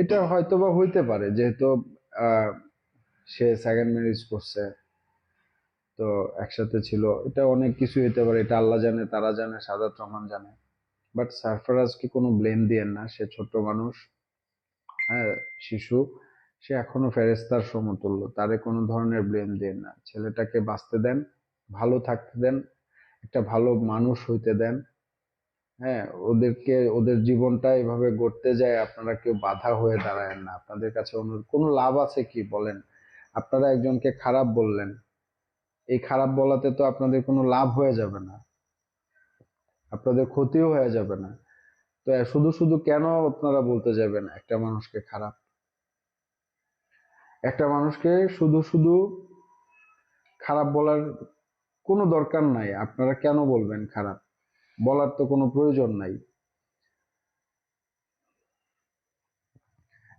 এটা হয়তো বা হইতে পারে, যেহেতু সে সেকেন্ড ম্যারেজ করছে, তো একসাথে ছিল, এটা অনেক কিছু হইতে পারে, এটা আল্লাহ জানে, তারা জানে, সাদাত রহমান জানে বাট সারফারাজকে কোনো ব্লেম দিয়েন না, সে ছোট মানুষ হ্যাঁ শিশু, সে এখনও ফেরেস্তার সমতুল্য, তারে কোনো ধরনের ব্লেম দেন না, ছেলেটাকে বাঁচতে দেন, ভালো থাকতে দেন, একটা ভালো মানুষ হইতে দেন হ্যাঁ ওদেরকে, ওদের জীবনটা এভাবে গড়তে যায় আপনারা কেউ বাধা হয়ে দাঁড়ায় না। আপনাদের কাছে কোনো লাভ আছে কি বলেন? আপনারা একজনকে খারাপ বললেন, এই খারাপ বলাতে তো আপনাদের কোনো লাভ হয়ে যাবে না। আপনাদের ক্ষতিও হয়ে যাবে না। তো শুধু শুধু কেন আপনারা বলতে যাবেন একটা মানুষকে খারাপ? একটা মানুষকে শুধু শুধু খারাপ বলার কোনো দরকার নাই। আপনারা কেন বলবেন খারাপ? বলার তো কোনো প্রয়োজন নাই।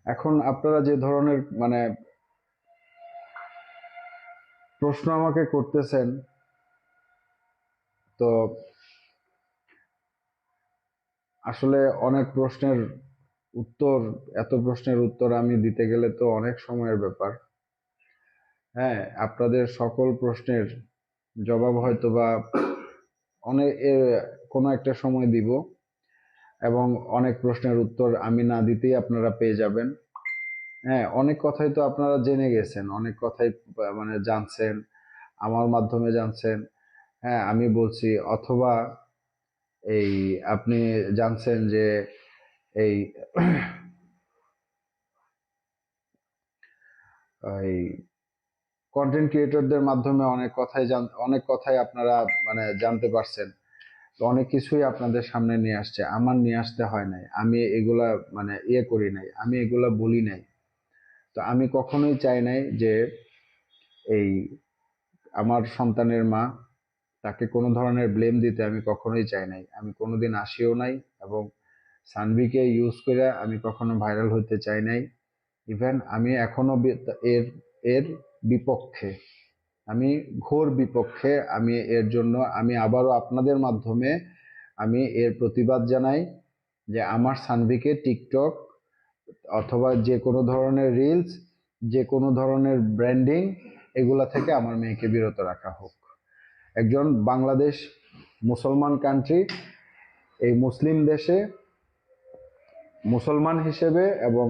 এখন আপনারা যে ধরনের মানে প্রশ্ন আমাকে করতেছেন, তো আসলে অনেক প্রশ্নের উত্তর, এত প্রশ্নের উত্তর আমি দিতে গেলে তো অনেক সময়ের ব্যাপার। হ্যাঁ আপনাদের সকল প্রশ্নের জবাব হয়তো বা অনেক কোনো একটা সময় দিব এবং অনেক প্রশ্নের উত্তর আমি না দিতেই আপনারা পেয়ে যাবেন। হ্যাঁ অনেক কথাই তো আপনারা জেনে গেছেন, অনেক কথাই মানে জানছেন, আমার মাধ্যমে জানছেন হ্যাঁ আমি বলছি। অথবা এই আপনি জানছেন যে এই এই কন্টেন্ট ক্রিয়েটরদের মাধ্যমে অনেক কথাই অনেক কথাই আপনারা মানে জানতে পারছেন। তো অনেক কিছুই আপনাদের সামনে নিয়ে আসছে। আমার নিয়ে আসতে হয় নাই। আমি এগুলা মানে ইয়ে করি নাই। আমি এগুলা বলি নাই। তো আমি কখনোই চাই নাই যে এই আমার সন্তানের মা তাকে কোনো ধরনের ব্লেম দিতে আমি কখনোই চাই নাই। আমি কোনোদিন আসিও নাই এবং সানভিকে ইউজ করে আমি কখনো ভাইরাল হতে চাই নাই। ইভেন আমি এখনও বি- এর এর বিপক্ষে আমি ঘোর বিপক্ষে, আমি এর জন্য, আমি আবারও আপনাদের মাধ্যমে আমি এর প্রতিবাদ জানাই যে আমার সানভিকে টিকটক অথবা যে কোনো ধরনের রিলস যে কোনো ধরনের ব্র্যান্ডিং এগুলা থেকে আমার মেয়েকে বিরত রাখা হোক। একজন বাংলাদেশ মুসলমান কান্ট্রি এই মুসলিম দেশে মুসলমান হিসেবে এবং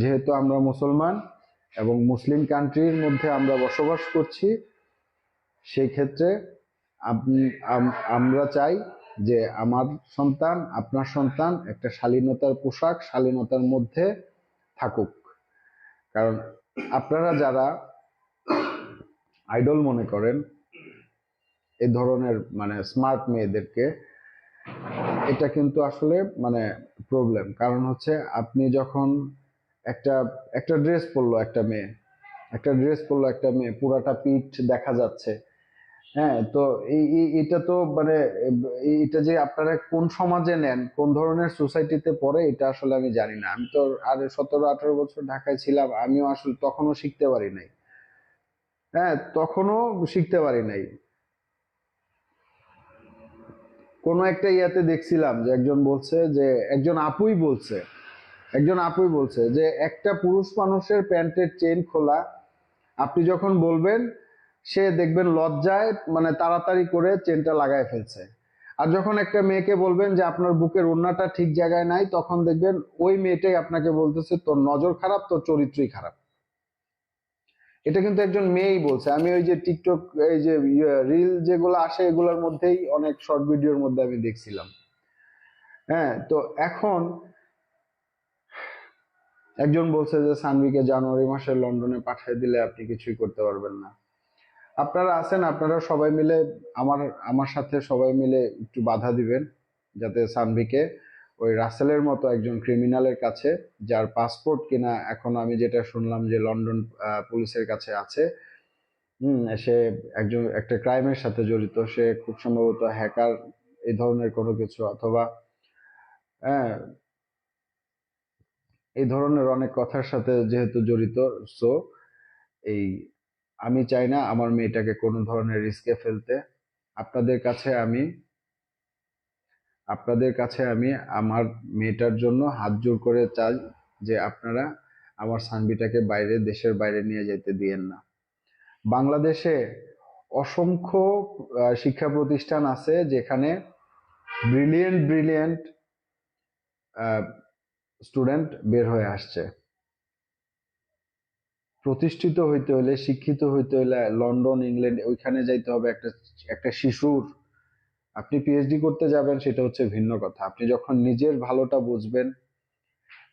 যেহেতু আমরা মুসলমান এবং মুসলিম কান্ট্রির মধ্যে আমরা বসবাস করছি, সেই ক্ষেত্রে আমরা চাই যে আমার সন্তান, আপনার সন্তান একটা শালীনতার পোশাক শালীনতার মধ্যে থাকুক। কারণ আপনারা যারা আইডল মনে করেন, এ ধরনের মানে স্মার্ট মেয়েদেরকে, এটা কিন্তু আসলে মানে প্রবলেম কারণ হচ্ছে আপনি যখন একটা একটা ড্রেস পরলো একটা মেয়ে। একটা ড্রেস পরলো একটা মেয়ে, পুরাটা পিঠ দেখা যাচ্ছে। হ্যাঁ তো এই এটা তো মানে এটা যে আপনারা কোন সমাজে নেন, কোন ধরনের সোসাইটিতে পড়ে, এটা আসলে আমি জানি না। আমি তো আর সতেরো, আঠারো বছর ঢাকায় ছিলাম, আমিও আসলে তখনও শিখতে পারি নাই। হ্যাঁ তখনও শিখতে পারি নাই। কোন একটা ইয়াতে দেখছিলাম যে একজন বলছে যে, একজন আপুই বলছে একজন আপুই বলছে যে, একটা পুরুষ মানুষের প্যান্টের চেন খোলা, আপনি যখন বলবেন, সে দেখবেন লজ্জায় মানে তাড়াতাড়ি করে চেনটা লাগায় ফেলছে। আর যখন একটা মেয়েকে বলবেন যে, আপনার বুকের ওড়নাটা ঠিক জায়গায় নাই, তখন দেখবেন ওই মেয়েটাই আপনাকে বলতেছে, তোর নজর খারাপ, তোর চরিত্রই খারাপ। এটা কিন্তু একজন মেয়েই বলছে। আমি ওই যে টিকটক, এই যে রিল যেগুলো আসে, এগুলোর মধ্যেই অনেক শর্ট ভিডিওর মধ্যে আমি দেখছিলাম। হ্যাঁ তো এখন একজন বলছে যে, সানভিকে জানুয়ারি মাসে লন্ডনে পাঠিয়ে দিলে আপনি কিছুই করতে পারবেন না। আপনারা আছেন, আপনারা সবাই মিলে, আমার আমার সাথে সবাই মিলে একটু বাধা দিবেন, যাতে সানভিকে ওই রাসেলের মতো একজন ক্রিমিনালের কাছে, যার পাসপোর্ট কিনা এখন আমি যেটা শুনলাম যে লন্ডন পুলিশের কাছে আছে, হুম, সে একজন, একটা ক্রাইমের সাথে জড়িত, সে খুব সম্ভবত হ্যাকার, এই ধরনের কোনো কিছু, অথবা হ্যাঁ এই ধরনের অনেক কথার সাথে যেহেতু জড়িত সো এই আমি চাই না আমার মেয়েটাকে কোনো ধরনের রিস্কে ফেলতে। আপনাদের কাছে আমি, আপনাদের কাছে আমি আমার মেয়েটার জন্য হাত জোর করে চাই যে আপনারা আমার সানবিটাকে বাইরে, দেশের বাইরে নিয়ে যেতে দিয়েন না। বাংলাদেশে অসংখ্য শিক্ষা প্রতিষ্ঠান আছে যেখানে ব্রিলিয়েন্ট ব্রিলিয়েন্ট স্টুডেন্ট বের হয়ে আসছে। প্রতিষ্ঠিত হইতে হলে শিক্ষিত হইতে হলে লন্ডন, ইংল্যান্ড, ওইখানে যাইতে হবে একটা একটা শিশুর। আপনি পিএইচডি করতে যাবেন, সেটা হচ্ছে ভিন্ন কথা। আপনি যখন নিজের ভালোটা বুঝবেন,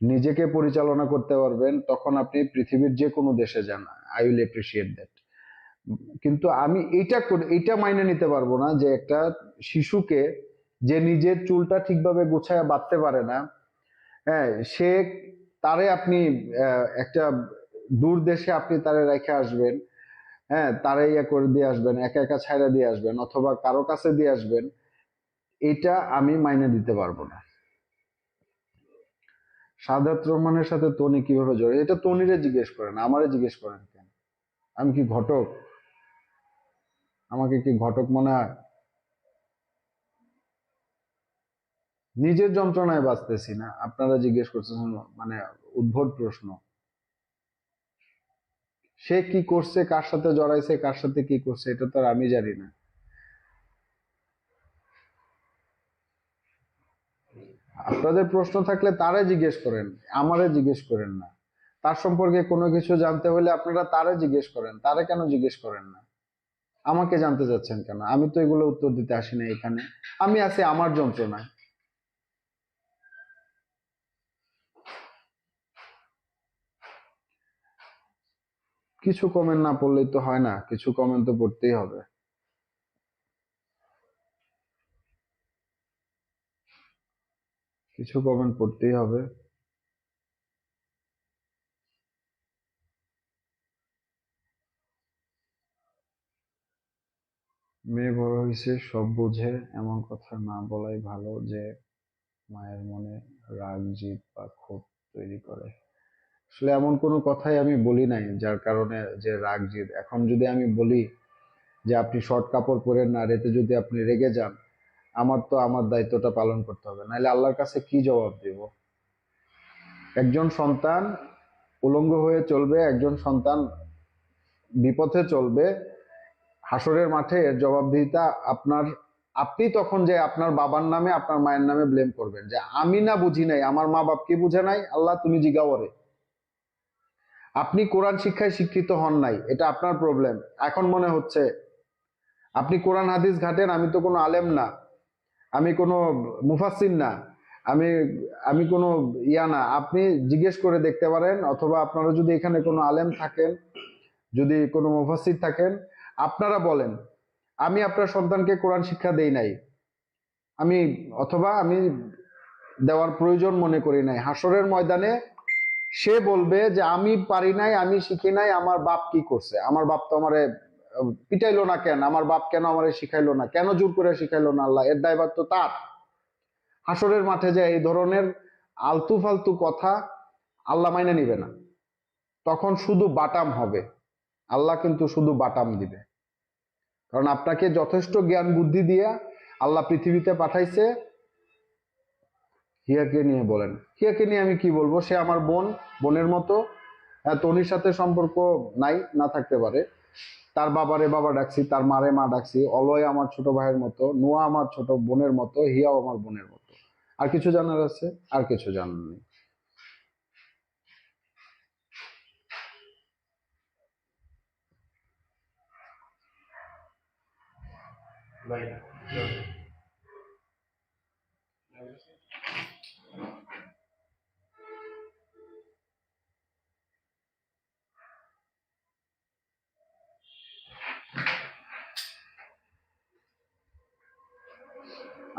নিজেকে পরিচালনা করতে পারবেন, তখন আপনি পৃথিবীর যে কোনো দেশে যান। আই উইল এপ্রিসিয়েট দ্যাট কিন্তু আমি এইটা এইটা মাইনে নিতে পারব না যে একটা শিশুকে যে নিজের চুলটা ঠিকভাবে গুছায় বাঁধতে পারে না হ্যাঁ সে তারে আপনি একটা দূর দেশে আপনি তারে রেখে আসবেন হ্যাঁ তারে ইয়ে করে দিয়ে আসবেন, একা একা ছাইড়া দিয়ে আসবেন, অথবা কারও কাছে দিয়ে আসবেন, এটা আমি মাইনে দিতে পারব না। সাদাত রহমানের সাথে তনি কীভাবে জড়িত? এটা তনিরে জিজ্ঞেস করেন, আমারে জিজ্ঞেস করেন কেন? আমি কি ঘটক? আমাকে কি ঘটক মনে হয়? নিজের যন্ত্রণায় বাঁচতেছি না। আপনারা জিজ্ঞেস করছেন মানে উদ্ভট প্রশ্ন। সে কি করছে, কার সাথে জড়াইছে, কার সাথে কি করছে, এটা তো আর আমি জানি না। আপনাদের প্রশ্ন থাকলে তারে জিজ্ঞেস করেন, আমারে জিজ্ঞেস করেন না। তার সম্পর্কে কোনো কিছু জানতে হলে আপনারা তারে জিজ্ঞেস করেন, তারে কেন জিজ্ঞেস করেন না? আমাকে জানতে চাচ্ছেন কেন? আমি তো এগুলো উত্তর দিতে আসি না এখানে। আমি আছি আমার যন্ত্রণায়। কিছু কমেন্ট না পড়লেই তো হয় না, কিছু কমেন্ট তো পড়তেই হবে। কিছু কমেন্ট পড়তেই হবে। মেয়ে বড় হয়েছে সব বুঝে, এমন কথা না বলাই ভালো যে মায়ের মনে রাগ জিদ বা ক্ষোভ তৈরি করে। আসলে এমন কোনো কথাই আমি বলি নাই, যার কারণে যে রাগ জিদ এখন যদি আমি বলি যে আপনি শর্ট কাপড় পরেন না রেতে যদি আপনি রেগে যান, আমার তো আমার দায়িত্বটা পালন করতে হবে। নাহলে আল্লাহর কাছে কি জবাব দেব? একজন সন্তান উলঙ্গ হয়ে চলবে, একজন সন্তান বিপথে চলবে, হাসরের মাঠে জবাবদিহিতা আপনার, আপনি তখন যে আপনার বাবার নামে, আপনার মায়ের নামে ব্লেম করবেন যে, আমি না বুঝি নাই, আমার মা বাপ কি বুঝে নাই? আল্লাহ তুমি জিগাওয়ারে আপনি কোরআন শিক্ষায় শিক্ষিত হন নাই, এটা আপনার প্রবলেম এখন মনে হচ্ছে, আপনি কোরআন হাদিস ঘাটেন, আমি তো কোনো আলেম না, আমি কোনো মুফাসিন না, আমি আমি কোনো ইয়া না। আপনি জিজ্ঞেস করে দেখতে পারেন, অথবা আপনারা যদি এখানে কোনো আলেম থাকেন, যদি কোনো মুফাসির থাকেন, আপনারা বলেন, আমি আপনার সন্তানকে কোরআন শিক্ষা দেই নাই। আমি, অথবা আমি দেওয়ার প্রয়োজন মনে করি নাই। হাসরের ময়দানে সে বলবে যে, আমি পারি নাই, আমি শিখি নাই, আমার বাপ কি করছে? আমার বাপ তো আমারে পিটাইলো না কেন? আমার বাপ কেন আমারে শিখাইলো না? কেন জোর করে শিখাইলো না আল্লাহ? এর দায়ভার তো তার। হাসরের মাঠে যে এই ধরনের আলতু ফালতু কথা আল্লাহ মাইনে নিবে না। তখন শুধু বাটাম হবে। আল্লাহ কিন্তু শুধু বাটাম দিবে। কারণ আপনাকে যথেষ্ট জ্ঞান বুদ্ধি দিয়ে আল্লাহ পৃথিবীতে পাঠাইছে। হিয়াকে নিয়ে বলেন। হিয়াকে নিয়ে আমি কি বলব? সে আমার বোন, বোনের মতো। হ্যাঁ তনির সাথে সম্পর্ক নাই, না থাকতে পারে। তার বাবারে বাবা ডাকছি, তার মারে মা ডাকছি। অলয় আমার ছোট ভাইয়ের মতো, নোয়া আমার ছোট বোনের মতো, হিয়াও আমার বোনের মতো। আর কিছু জানার আছে? আর কিছু জানার নেই।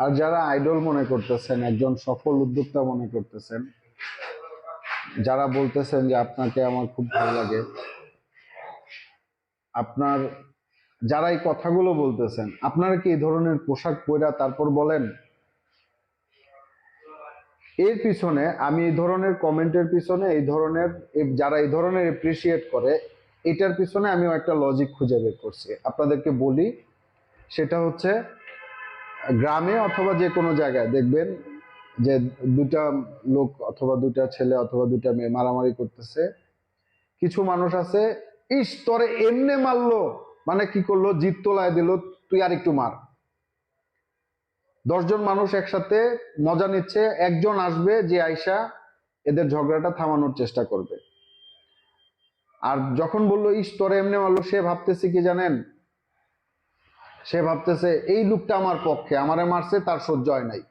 আর যারা আইডল মনে করতেছেন, একজন সফল উদ্যোক্তা মনে করতেছেন, যারা বলতেছেন যে আপনাকে আমার খুব ভালো লাগে, আপনার যারা এই কথাগুলো বলতেছেন, আপনারা কি এই ধরনের পোশাক পরা তারপর বলেন? এর পিছনে, আমি এই ধরনের কমেন্টের পিছনে, এই ধরনের যারা এই ধরনের এপ্রিসিয়েট করে, এটার পিছনে আমিও একটা লজিক খুঁজে বের করছি। আপনাদেরকে বলি, সেটা হচ্ছে গ্রামে অথবা যে কোনো জায়গায় দেখবেন যে দুটা লোক অথবা দুটা ছেলে অথবা দুটা মেয়ে মারামারি করতেছে। কিছু মানুষ আছে, ইস, তোরে এমনে মারলো। মানে কি করল? জিত তোলায় দিল, তুই আর একটু মার। দশজন মানুষ একসাথে মজা নিচ্ছে, একজন আসবে যে আইসা এদের ঝগড়াটা থামানোর চেষ্টা করবে। আর যখন বলল, ইস, তোরে এমনি মারলো, সে ভাবতেছে কি জানেন? সে ভাবতেছে, এই লোকটা আমার পক্ষে, আমারে মারছে, তার সহ্য হয় নাই।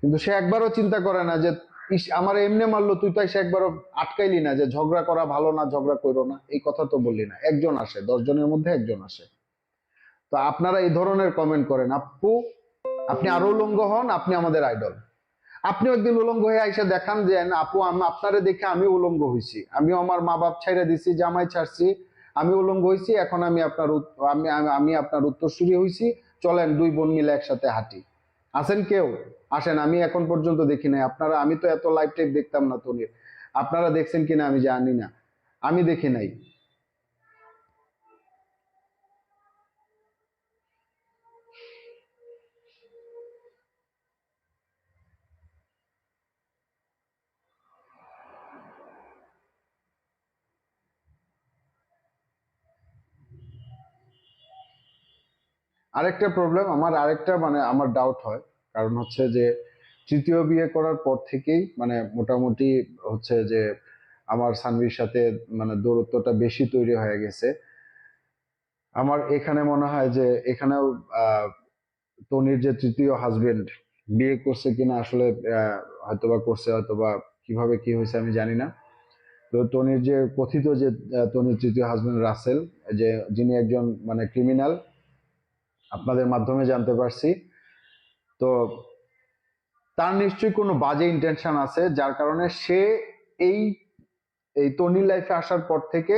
কিন্তু সে একবারও চিন্তা করে না যে, ইস, আমার এমনি মারলো, তুই তো এসে একবারও আটকাইলি না যে, ঝগড়া করা ভালো না, ঝগড়া করো না? এই কথা তো বললি না। একজন আসে দশ জনের মধ্যে একজন আসে। তো আপনারা এই ধরনের কমেন্ট করেন, আপু, আপনি আরও উলঙ্গ হন, আপনি আমাদের আইডল আপনি একদিন উলঙ্গ হয়ে আইসা দেখান যে আপু, আমি আপনারে দেখে আমি উলঙ্গ হয়েছি আমিও আমার মা বাপ ছাইরা দিছি, জামাই ছাড়ছি আমি উলঙ্গ হয়েছি এখন আমি আপনার আমি, আমি- আপনার আপনার উত্তরসূরি হয়েছি চলেন দুই বোন মিলে একসাথে হাঁটি। আসেন কেউ? আসেন, আমি এখন পর্যন্ত দেখি নাই। আপনারা, আমি তো এত লাইভ টাইপ দেখতাম না তনির আপনারা দেখছেন কিনা আমি জানি না। আমি দেখি নাই। আরেকটা প্রবলেম আমার আরেকটা মানে আমার ডাউট হয়। কারণ হচ্ছে যে, তৃতীয় বিয়ে করার পর থেকেই মানে মোটামুটি হচ্ছে যে, আমার সানভির সাথে মানে দূরত্বটা বেশি তৈরি হয়ে গেছে। আমার এখানে মনে হয় যে, এখানেও তনির যে তৃতীয় হাজবেন্ড বিয়ে করছে কিনা আসলে হয়তোবা করছে, হয়তোবা কীভাবে কি হয়েছে আমি জানি না। তো টনির যে কথিত যে টনির তৃতীয় হাজবেন্ড রাসেল, যে, যিনি একজন মানে ক্রিমিনাল আপনাদের মাধ্যমে জানতে পারছি। তো তার নিশ্চয়ই কোনো বাজে ইন্টেনশন আছে, যার কারণে সে এই এই তনির লাইফে আসার পর থেকে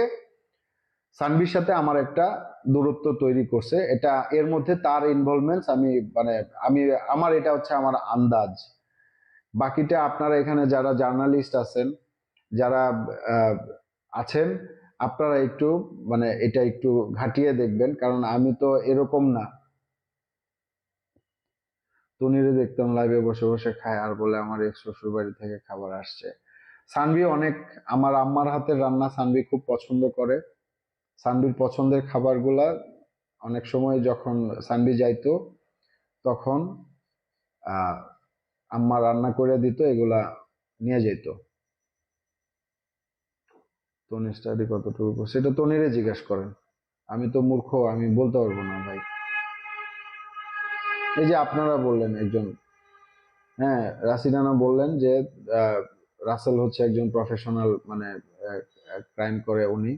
সানবির সাথে আমার একটা দূরত্ব তৈরি করছে। এটা, এর মধ্যে তার ইনভলভমেন্টস আমি মানে আমি, আমার এটা হচ্ছে আমার আন্দাজ। বাকিটা আপনারা এখানে যারা জার্নালিস্ট আছেন, যারা আছেন, আপনারা একটু মানে এটা একটু ঘাটিয়ে দেখবেন। কারণ আমি তো এরকম না। তনিরে দেখতাম লাইভে বসে বসে খায় আর বলে আমার এক শ্বশুর বাড়ি থেকে খাবার আসছে। সানভি অনেক, আমার আম্মার হাতের রান্না সানভি খুব পছন্দ করে। সানভির পছন্দের খাবারগুলা অনেক সময় যখন সানভি যাইতো, তখন আম্মা রান্না করে দিত, এগুলা নিয়ে যেত তনির স্টাডি কতটুকু সেটা তনিরে জিজ্ঞেস করেন। আমি তো মূর্খ, আমি বলতে পারব না ভাই। এই যে আপনারা বললেন একজন হ্যাঁ রাসিদানা বললেন যে রাসেল হচ্ছে একজন প্রফেশনাল মানে ক্রাইম করে উনি।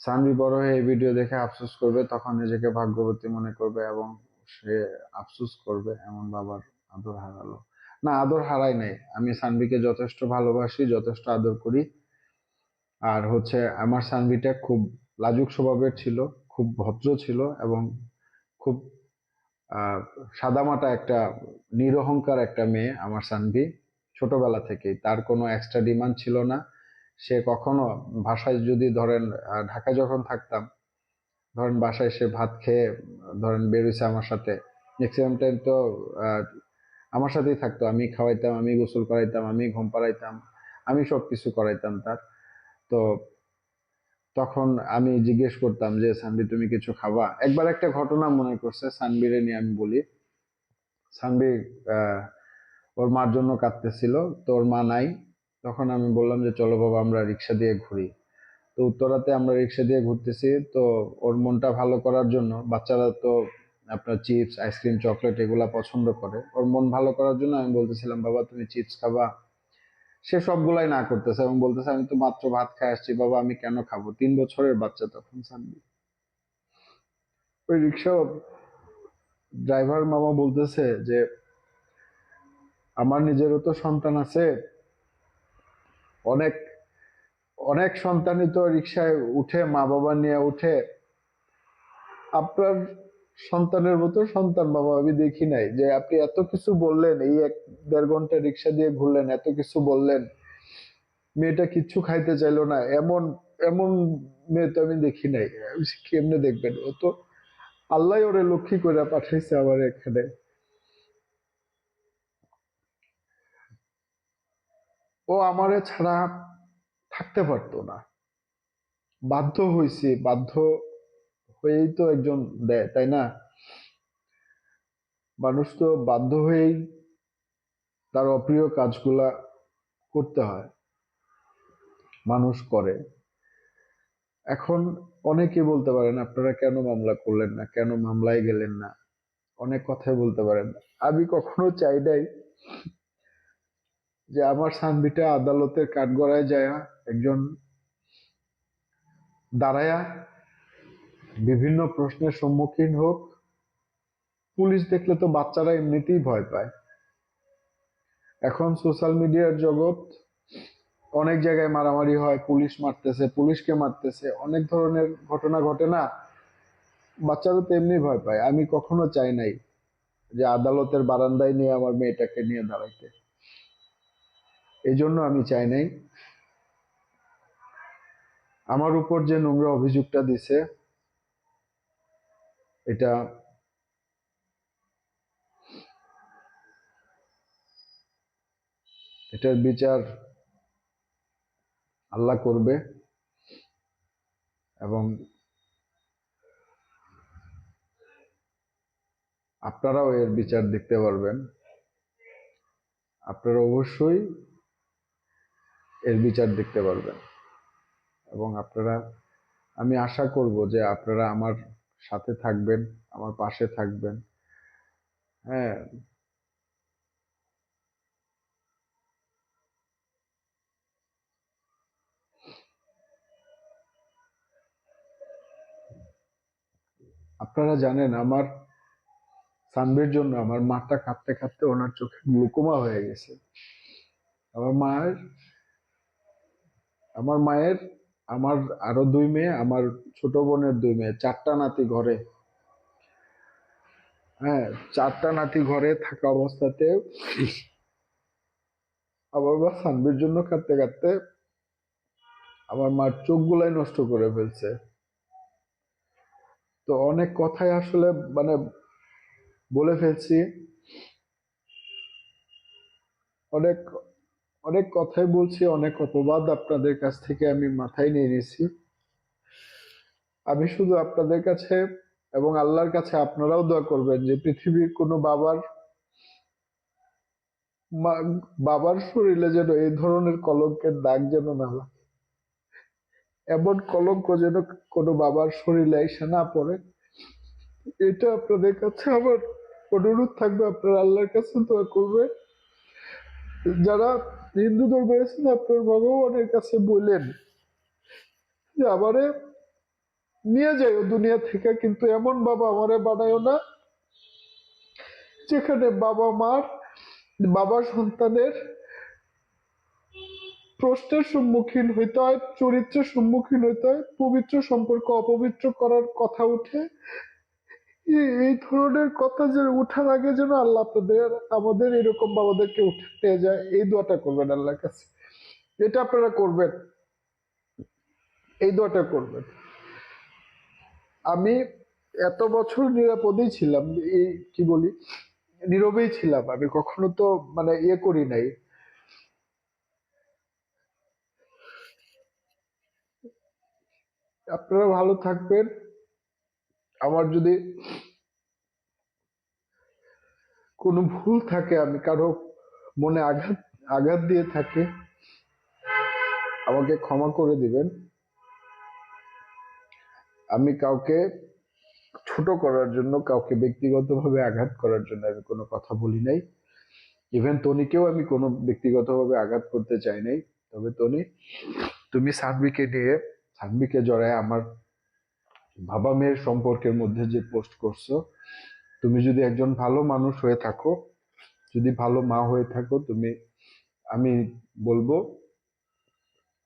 সানভি বড় হয়ে এই ভিডিও দেখে আফসোস করবে, তখন নিজেকে ভাগ্যবতী মনে করবে এবং সে আফসোস করবে এমন বাবার আদর হারালো। না, আদর হারাই নাই। আমি সানভিকে যথেষ্ট ভালোবাসি, যথেষ্ট আদর করি। আর হচ্ছে, আমার সানভিটা খুব লাজুক স্বভাবের ছিল। খুব ভদ্র ছিল এবং খুব সাদামাটা একটা নিরহংকার একটা মেয়ে আমার সানভি। ছোটবেলা থেকেই। তার কোনো এক্সট্রা ডিমান্ড ছিল না। সে কখনো বাসায় যদি ধরেন ঢাকায় যখন থাকতাম, ধরেন বাসায় সে ভাত খেয়ে, ধরেন বেরোইছে আমার সাথে। ম্যাক্সিমাম টাইম তো আমার সাথেই থাকতো। আমি খাওয়াইতাম, আমি গোসল করাইতাম, আমি ঘুম পাড়াইতাম, আমি সব কিছু করাইতাম তার। তো তখন আমি জিজ্ঞেস করতাম যে সানবি তুমি কিছু খাবা? একবার একটা ঘটনা মনে করছে সানবিরে নিয়ে আমি বলি। সানবি ওর মার জন্য কাঁদতেছিল তো ওর মা নাই। তখন আমি বললাম যে, চলো বাবা, আমরা রিক্সা দিয়ে ঘুরি। তো উত্তরাতে আমরা রিক্সা দিয়ে ঘুরতেছি, তো ওর মনটা ভালো করার জন্য, বাচ্চারা তো আপনার চিপস, আইসক্রিম, চকলেট এগুলা পছন্দ করে, ওর মন ভালো করার জন্য আমি বলতেছিলাম, বাবা, তুমি চিপস খাবা? সে সবগুলাই না করতেছে এবং বলতেছে, আমি তো মাত্র ভাত খাই আসছি, বাবা, আমি কেন খাব? তিন বছরের বাচ্চা তখন সানবি। ওই রিক্সা ড্রাইভার মামা বলতেছে যে, আমার নিজেরও তো সন্তান আছে। অনেক অনেক সন্তানই তো রিক্সায় উঠে মা বাবা নিয়ে উঠে। আপনার সন্তানের মতো সন্তান বাবা আমি দেখি নাই যে আপনি এত কিছু বললেন, এই এক দেড় ঘণ্টা রিক্সা দিয়ে ঘুরলেন, এত কিছু বললেন, মেয়েটা কিচ্ছু খাইতে চাইলো না, এমন এমন মেয়ে তো আমি দেখি নাই কেমনে দেখবেন? ও তো আল্লাহ ওরে লক্ষ্মী করে পাঠাইছে আমার এখানে। ও আমারে ছাড়া থাকতে পারতো না। বাধ্য হয়েছি বাধ্য হয়েই তো একজন দেয়, তাই না? মানুষ তো বাধ্য হয়েই তার অপ্রিয় কাজগুলা করতে হয়। মানুষ করে। এখন অনেকে বলতে পারেন, আপনারা কেন মামলা করলেন না? কেন মামলায় গেলেন না? অনেক কথাই বলতে পারেন। আমি কখনো চাই নাই যে আমার সানবিটা আদালতের কাঠগড়ায় যায় একজন দাঁড়ায়া বিভিন্ন প্রশ্নের সম্মুখীন হোক, পুলিশ দেখলে তো বাচ্চারা এমনিতেই ভয় পায়। এখন সোশ্যাল মিডিয়ার জগৎ অনেক জায়গায় মারামারি হয়, পুলিশ মারতেছে, পুলিশকে মারতেছে, অনেক ধরনের ঘটনা ঘটে না। বাচ্চারা তো এমনি ভয় পায়। আমি কখনো চাই নাই যে আদালতের বারান্দায় নিয়ে আমার মেয়েটাকে নিয়ে দাঁড়াইতে। এই জন্য আমি চাই নাই। আমার উপর যে নোংরা অভিযোগটা দিছে এটা এটার বিচার আল্লাহ করবে এবং আপনারাও এর বিচার দেখতে পারবেন। আপনারা অবশ্যই এর বিচার দেখতে পারবেন। এবং আপনারা, আমি আশা করব যে আপনারা আমার সাথে থাকবেন, আমার পাশে থাকবেন। হ্যাঁ। আপনারা জানেন, আমার সানবির জন্য আমার মাটা কাঁদতে কাঁদতে ওনার চোখে গ্লুকোমা হয়ে গেছে। আমার মায়ের আমার মায়ের আমার আরও দুই মেয়ে, আমার ছোট বোনের দুই মেয়ে, চারটা নাতি ঘরে। হ্যাঁ চারটা নাতি ঘরে থাকা অবস্থাতে আমার মা সানবির জন্য কাঁদতে কাঁদতে আমার মার চোখগুলাই নষ্ট করে ফেলছে। তো অনেক কথাই আসলে মানে বলে ফেলছি। অনেক অনেক কথাই বলছি, অনেক অপবাদ আপনাদের কাছ থেকে আমি মাথায় নিয়ে নিয়েছি। আমি শুধু আপনাদের কাছে এবং আল্লাহর কাছে আপনারাও দোয়া করবেন যে পৃথিবীর কোনো বাবার বাবার শরীরে যেন এই ধরনের কলঙ্কের দাগ যেন না লাগে। এমন কলঙ্ক যেন কোনো বাবার শরীরে এসে না পড়ে। এটা আপনাদের কাছে আমার অনুরোধ থাকবে, আপনারা আল্লাহর কাছে দোয়া করবে যারা হিন্দু ধর্মে আপনার ভগবানের কাছে বললেন যে আমারে নিয়ে যাইও দুনিয়া থেকে, কিন্তু এমন বাবা আমারে বানায়ও না যেখানে বাবা মার, বাবা সন্তানের প্রশ্নের সম্মুখীন হইতে হয়, চরিত্রের সম্মুখীন হইতে হয়, পবিত্র সম্পর্ক অপবিত্র করার কথা উঠে এই- ধরনের কথা যে উঠার আগে যেন আল্লাহ আপনাদের, আমাদের এরকম বাবাদেরকে উঠতে যায়, এই দোয়াটা করবেন আল্লাহর কাছে। এটা আপনারা করবেন। এই দোয়াটা করবেন। আমি এত বছর নিরাপদেই ছিলাম, এই কি বলি, নীরবেই ছিলাম। আমি কখনো তো মানে ইয়ে করি নাই। আপনারা ভালো থাকবেন। আমার যদি কোনো ভুল থাকে, আমি কারও মনে আঘাত আঘাত দিয়ে থাকি, আমাকে ক্ষমা করে দিবেন। আমি কাউকে ছোট করার জন্য, কাউকে ব্যক্তিগতভাবে আঘাত করার জন্য আমি কোনো কথা বলি নাই। ইভেন তনিকেও আমি কোনো ব্যক্তিগতভাবে আঘাত করতে চাই নাই। তবে তনি, তুমি সানবিকে নিয়ে সানবিকে জড়ায় আমার বাবা মেয়ের সম্পর্কের মধ্যে যে পোস্ট করছ, তুমি যদি একজন ভালো মানুষ হয়ে থাকো, যদি ভালো মা হয়ে থাকো, তুমি, আমি বলব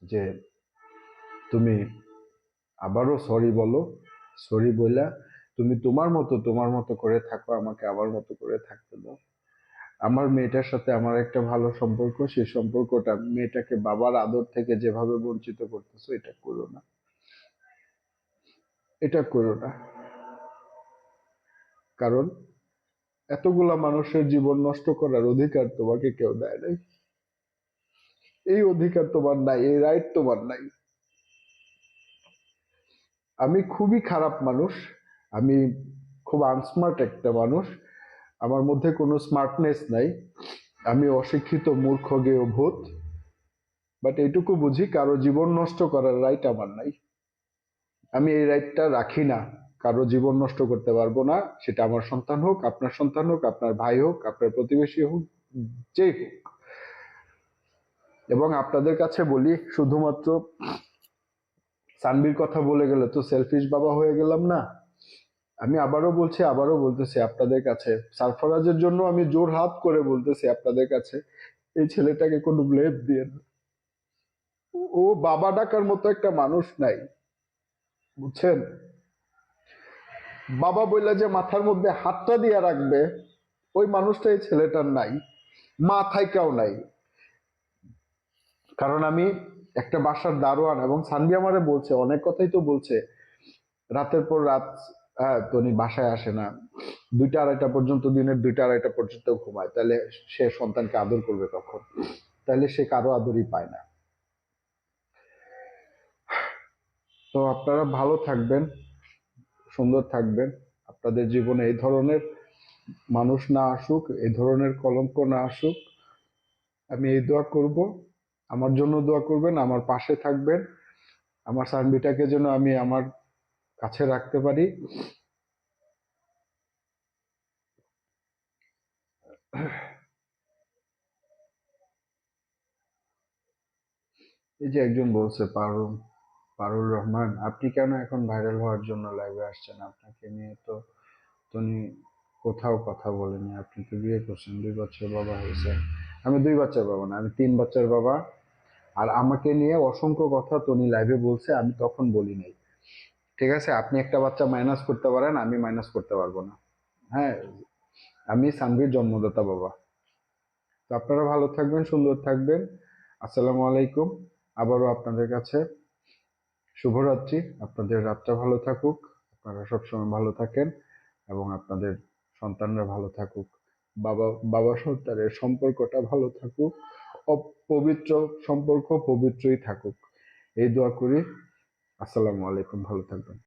যে তুমি আবারও সরি বলো সরি বইলা, তুমি তোমার মতো তোমার মতো করে থাকো, আমাকে আমার মতো করে থাকতে দাও। আমার মেয়েটার সাথে আমার একটা ভালো সম্পর্ক সেই সম্পর্কটা মেয়েটাকে বাবার আদর থেকে যেভাবে বঞ্চিত করতেছো, এটা করো না। এটা করো না। কারণ এতগুলা মানুষের জীবন নষ্ট করার অধিকার তোমাকে কেউ দেয় নাই। এই অধিকার তোমার নাই, এই রাইট তোমার নাই। আমি খুবই খারাপ মানুষ, আমি খুব আনস্মার্ট একটা মানুষ, আমার মধ্যে কোনো স্মার্টনেস নাই, আমি অশিক্ষিত মূর্খ গেয় ভূত বাট এইটুকু বুঝি কারও জীবন নষ্ট করার রাইট আমার নাই। আমি এই রাইটটা রাখি না। কারও জীবন নষ্ট করতে পারব না। সেটা আমার সন্তান হোক, আপনার সন্তান হোক, আপনার ভাই হোক, আপনার প্রতিবেশী হোক, যেই হোক। এবং আপনাদের কাছে বলি, শুধুমাত্র সানবির কথা বলে গেলে তো সেলফিশ বাবা হয়ে গেলাম না। আমি আবারও বলছি, আবারও বলতেছি আপনাদের কাছে। সারফরাজের জন্য আমি জোর হাত করে বলতেছি আপনাদের কাছে, এই ছেলেটাকে কোনো ব্লেম দিয়ে ও বাবা ডাকার মতো একটা মানুষ নাই। বুঝছেন? বাবা বললে যে, মাথার মধ্যে হাতটা দিয়ে রাখবে, ওই মানুষটা, এই ছেলেটার নাই, মা থাইকাও নাই। কারণ আমি একটা বাসার দারোয়ান এবং সানবি আমারে বলছে, অনেক কথাই তো বলছে। রাতের পর রাত হ্যাঁ তনি বাসায় আসে না। দুইটা আড়াইটা পর্যন্ত, দিনের দুইটা আড়াইটা পর্যন্ত ঘুমায়। তাহলে সে সন্তানকে আদর করবে কখন? তাহলে সে কারও আদরই পায় না। তো আপনারা ভালো থাকবেন, সুন্দর থাকবেন। আপনাদের জীবনে এই ধরনের মানুষ না আসুক, এই ধরনের কলঙ্ক না আসুক। আমি এই দোয়া করব, আমার জন্য দোয়া করবেন, আমার পাশে থাকবেন। আমার সানবিটাকে যেন আমি আমার কাছে রাখতে পারি। এই যে একজন বলছে, পারুল। পারুল রহমান, আপনি কেন এখন ভাইরাল হওয়ার জন্য লাইভে আসছেন? আপনাকে নিয়ে তো তুমি কোথাও কথা বলেনি। আপনি তো বিয়ে করছেন, দুই বাচ্চার বাবা হয়েছে। আমি দুই বাচ্চার বাবা না, আমি তিন বাচ্চার বাবা। আর আমাকে নিয়ে অসংখ্য কথা তনি লাইভে বলছে, আমি তখন বলি নাই। ঠিক আছে? আপনি একটা বাচ্চা মাইনাস করতে পারেন, আমি মাইনাস করতে পারব না। হ্যাঁ আমি সানভির জন্মদাতা বাবা। তো আপনারা ভালো থাকবেন, সুন্দর থাকবেন। আসসালামু আলাইকুম। আবারও আপনাদের কাছে শুভরাত্রি। আপনাদের রাতটা ভালো থাকুক। আপনারা সবসময় ভালো থাকেন এবং আপনাদের সন্তানরা ভালো থাকুক। বাবা বাবা সন্তানের সম্পর্কটা ভালো থাকুক। পবিত্র সম্পর্ক পবিত্রই থাকুক। এই দোয়া করি। আসসালামু আলাইকুম। ভালো থাকবেন।